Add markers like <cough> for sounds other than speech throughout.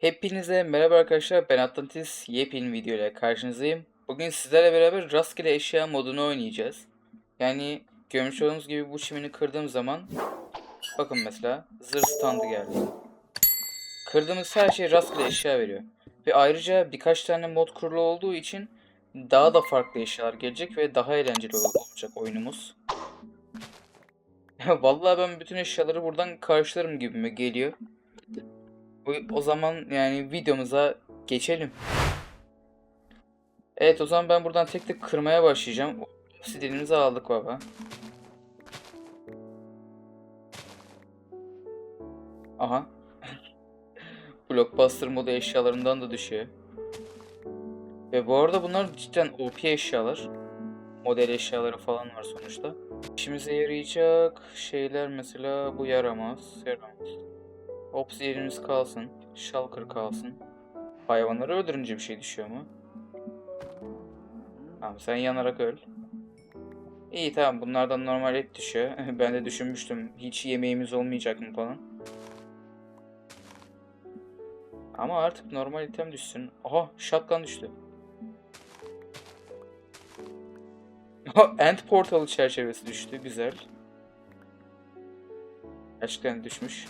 Hepinize merhaba arkadaşlar ben Atlantis yepyeni video karşınızdayım. Bugün sizlerle beraber rastgele eşya modunu oynayacağız. Yani görmüş olduğunuz gibi bu çimeni kırdığım zaman bakın mesela zırh standı geldi. Kırdığımız her şey rastgele eşya veriyor. Ve ayrıca birkaç tane mod kurulu olduğu için daha da farklı eşyalar gelecek ve daha eğlenceli ol- olacak oyunumuz. <laughs> Vallahi ben bütün eşyaları buradan karşılarım gibime geliyor. Bu- O zaman yani videomuza geçelim. Evet o zaman ben buradan tek tek kırmaya başlayacağım. Obsidianimizi aldık baba. Aha. <laughs> Blockbuster modu eşyalarından da düşüyor. Ve bu arada bunlar cidden OP eşyalar. Model eşyaları falan var sonuçta. İşimize yarayacak şeyler mesela bu yaramaz. Yaramaz. Obsidianimiz kalsın. Shulker kalsın. Hayvanları öldürünce bir şey düşüyor mu? Tamam sen yanarak öl. İyi tamam bunlardan normal et düşüyor. <laughs> ben de düşünmüştüm hiç yemeğimiz olmayacak mı falan. Ama artık normal item düşsün. Aha shotgun düştü. End portalı çerçevesi düştü. Güzel. Gerçekten düşmüş.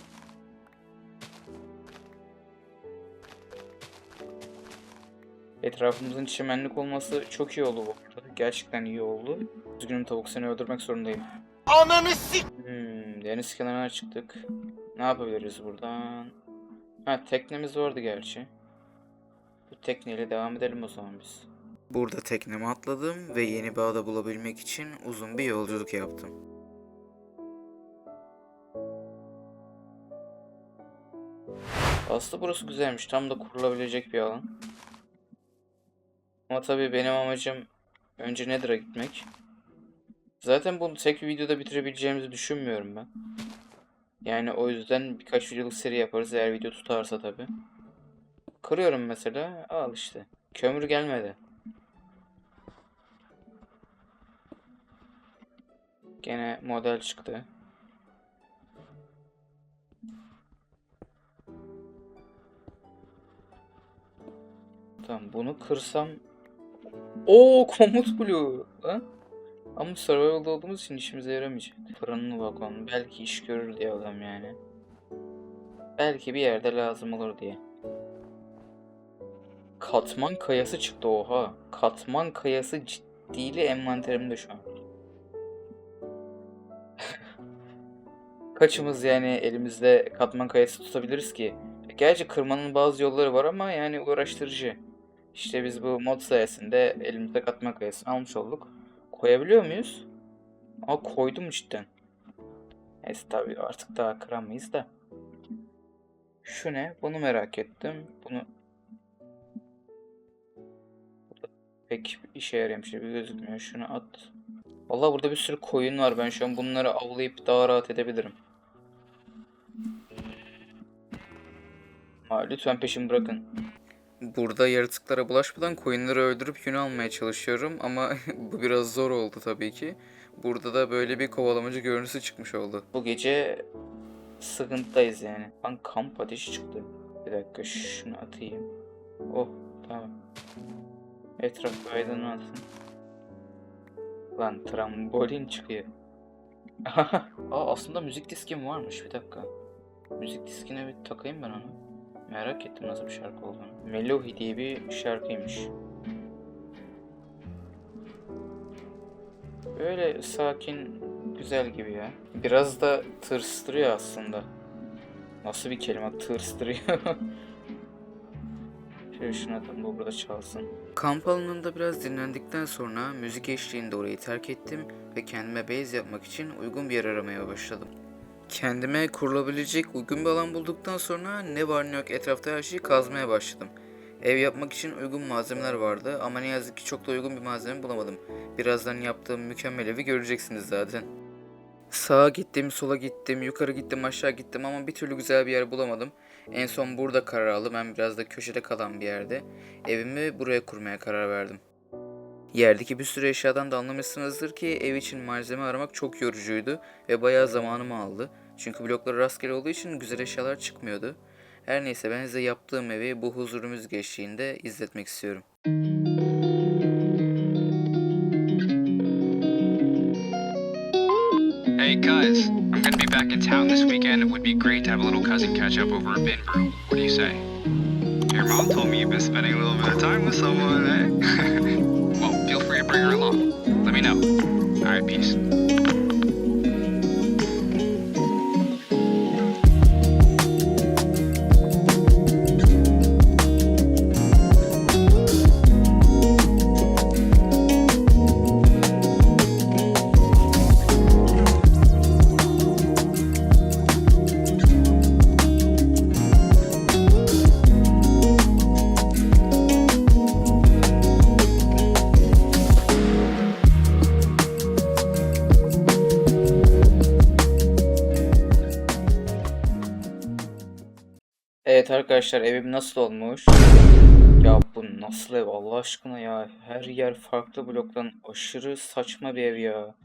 Etrafımızın çimenlik olması çok iyi oldu bu arada. Gerçekten iyi oldu. Üzgünüm tavuk seni öldürmek zorundayım. Ananı sik. Hmm, deniz kenarına çıktık. Ne yapabiliriz buradan? Ha teknemiz vardı gerçi. Bu tekneyle devam edelim o zaman biz. Burada tekneme atladım ve yeni bir ada bulabilmek için uzun bir yolculuk yaptım. Aslında burası güzelmiş. Tam da kurulabilecek bir alan. Ama tabii benim amacım önce Nether'a gitmek. Zaten bunu tek bir videoda bitirebileceğimizi düşünmüyorum ben. Yani o yüzden birkaç videoluk seri yaparız eğer video tutarsa tabii. Kırıyorum mesela. Al işte. Kömür gelmedi. Gene model çıktı. Tamam bunu kırsam Oo <laughs> komut bloğu. Ha? Ama survival'da olduğumuz için işimize yaramayacak. Fırınlı vagon. Belki iş görür diye adam yani. Belki bir yerde lazım olur diye. Katman kayası çıktı oha. Katman kayası ciddili envanterimde şu an. Kaçımız yani elimizde katman kayası tutabiliriz ki? Gerçi kırmanın bazı yolları var ama yani uğraştırıcı. İşte biz bu mod sayesinde elimizde katman kayasını almış olduk. Koyabiliyor muyuz? Aa koydum cidden. Neyse tabii artık daha kıramayız da. Şu ne? Bunu merak ettim. Bunu pek işe yarayamış gibi gözükmüyor. Şunu at. Vallahi burada bir sürü koyun var. Ben şu an bunları avlayıp daha rahat edebilirim. Ama lütfen peşimi bırakın. Burada yaratıklara bulaşmadan koyunları öldürüp yün almaya çalışıyorum ama <laughs> bu biraz zor oldu tabii ki. Burada da böyle bir kovalamacı görüntüsü çıkmış oldu. Bu gece sıkıntıdayız yani. Lan kamp ateşi çıktı. Bir dakika şunu atayım. Oh tamam. Etraf aydınlansın. Lan trambolin çıkıyor. <laughs> Aa aslında müzik diskim varmış bir dakika. Müzik diskine bir takayım ben onu. Merak ettim nasıl bir şarkı olduğunu. Melohi diye bir şarkıymış. Böyle sakin, güzel gibi ya. Biraz da tırstırıyor aslında. Nasıl bir kelime tırstırıyor. <laughs> Şöyle şuna da bu burada çalsın. Kamp alanında biraz dinlendikten sonra müzik eşliğinde orayı terk ettim ve kendime base yapmak için uygun bir yer aramaya başladım. Kendime kurulabilecek uygun bir alan bulduktan sonra ne var ne yok etrafta her şeyi kazmaya başladım. Ev yapmak için uygun malzemeler vardı ama ne yazık ki çok da uygun bir malzeme bulamadım. Birazdan yaptığım mükemmel evi göreceksiniz zaten. Sağa gittim, sola gittim, yukarı gittim, aşağı gittim ama bir türlü güzel bir yer bulamadım. En son burada karar aldım. Ben biraz da köşede kalan bir yerde. Evimi buraya kurmaya karar verdim. Yerdeki bir sürü eşyadan da anlamışsınızdır ki ev için malzeme aramak çok yorucuydu ve bayağı zamanımı aldı. Çünkü blokları rastgele olduğu için güzel eşyalar çıkmıyordu. Her neyse ben size yaptığım evi bu huzurumuz geçtiğinde izletmek istiyorum. Hey guys, I'm gonna be back in town this weekend. It would be great to have a little cousin catch up over a bin brew. What do you say? Your mom told me you've been spending a little bit of time with someone, eh? <laughs> know. Alright, peace. Evet arkadaşlar evim nasıl olmuş? Ya bu nasıl ev Allah aşkına ya. Her yer farklı bloktan aşırı saçma bir ev ya.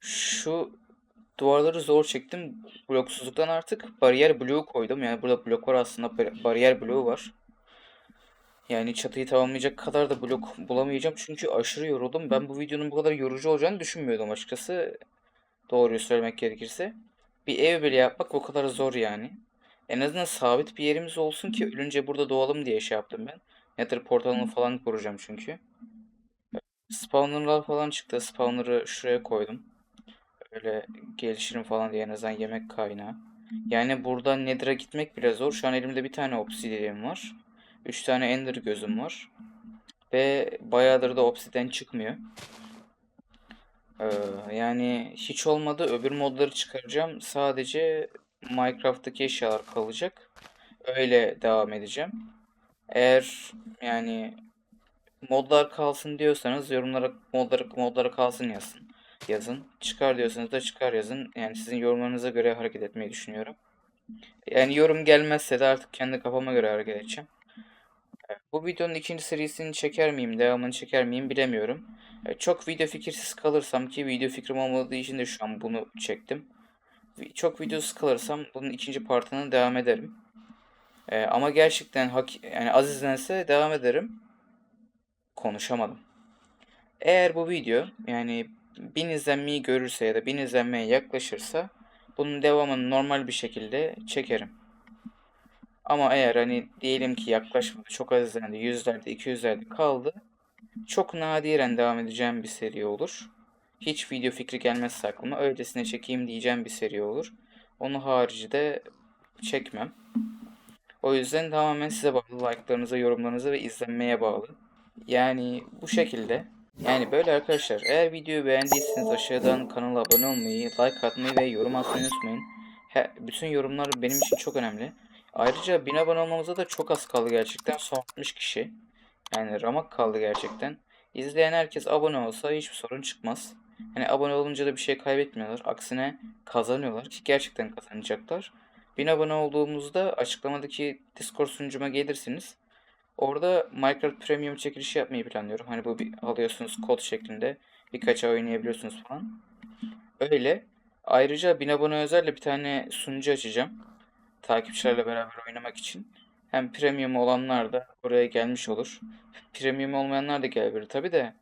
Şu duvarları zor çektim. Bloksuzluktan artık bariyer bloğu koydum. Yani burada blok var aslında bar- bariyer bloğu var. Yani çatıyı tamamlayacak kadar da blok bulamayacağım çünkü aşırı yoruldum. Ben bu videonun bu kadar yorucu olacağını düşünmüyordum açıkçası. Doğruyu söylemek gerekirse. Bir ev bile yapmak o kadar zor yani. En azından sabit bir yerimiz olsun ki ölünce burada doğalım diye şey yaptım ben. Nether portalını falan kuracağım çünkü. Spawner'lar falan çıktı. Spawner'ı şuraya koydum. Öyle gelişirim falan diye en azından yemek kaynağı. Yani buradan Nether'a gitmek bile zor. Şu an elimde bir tane obsidian'im var. 3 tane ender gözüm var. Ve bayağıdır da obsidian çıkmıyor. Ee, yani hiç olmadı öbür modları çıkaracağım. Sadece Minecraft'taki eşyalar kalacak. Öyle devam edeceğim. Eğer yani modlar kalsın diyorsanız yorumlara modları modlara kalsın yazın. Yazın. Çıkar diyorsanız da çıkar yazın. Yani sizin yorumlarınıza göre hareket etmeyi düşünüyorum. Yani yorum gelmezse de artık kendi kafama göre hareket edeceğim. Bu videonun ikinci serisini çeker miyim, devamını çeker miyim bilemiyorum. E, Çok video fikirsiz kalırsam ki video fikrim olmadığı için de şu an bunu çektim. Çok videosuz kalırsam bunun ikinci partına devam ederim. E, ama gerçekten hak yani az izlense devam ederim. Konuşamadım. Eğer bu video yani 1000 izlenmeyi görürse ya da 1000 izlenmeye yaklaşırsa bunun devamını normal bir şekilde çekerim. Ama eğer hani diyelim ki yaklaşmadı, çok az izlendi, yüzlerde, iki yüzlerde kaldı. Çok nadiren devam edeceğim bir seri olur. Hiç video fikri gelmezse aklıma öylesine çekeyim diyeceğim bir seri olur. Onun harici de çekmem. O yüzden tamamen size bağlı. Like'larınıza, yorumlarınıza ve izlenmeye bağlı. Yani bu şekilde. Yani böyle arkadaşlar. Eğer videoyu beğendiyseniz aşağıdan kanala abone olmayı, like atmayı ve yorum atmayı unutmayın. He, bütün yorumlar benim için çok önemli. Ayrıca 1000 abone olmamıza da çok az kaldı gerçekten. Son 60 kişi. Yani ramak kaldı gerçekten. İzleyen herkes abone olsa hiçbir sorun çıkmaz. Hani abone olunca da bir şey kaybetmiyorlar. Aksine kazanıyorlar ki gerçekten kazanacaklar. 1000 abone olduğumuzda açıklamadaki Discord sunucuma gelirsiniz. Orada Minecraft Premium çekilişi yapmayı planlıyorum. Hani bu bir alıyorsunuz kod şeklinde. Birkaç ay oynayabiliyorsunuz falan. Öyle. Ayrıca 1000 abone özelle bir tane sunucu açacağım. Takipçilerle beraber oynamak için. Hem premium olanlar da oraya gelmiş olur. Premium olmayanlar da gelebilir tabi de.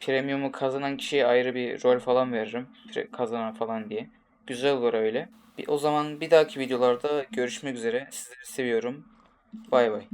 Premium'u kazanan kişiye ayrı bir rol falan veririm. Pre- kazanan falan diye. Güzel olur öyle. Bir, o zaman bir dahaki videolarda görüşmek üzere. Sizleri seviyorum. Bay bay.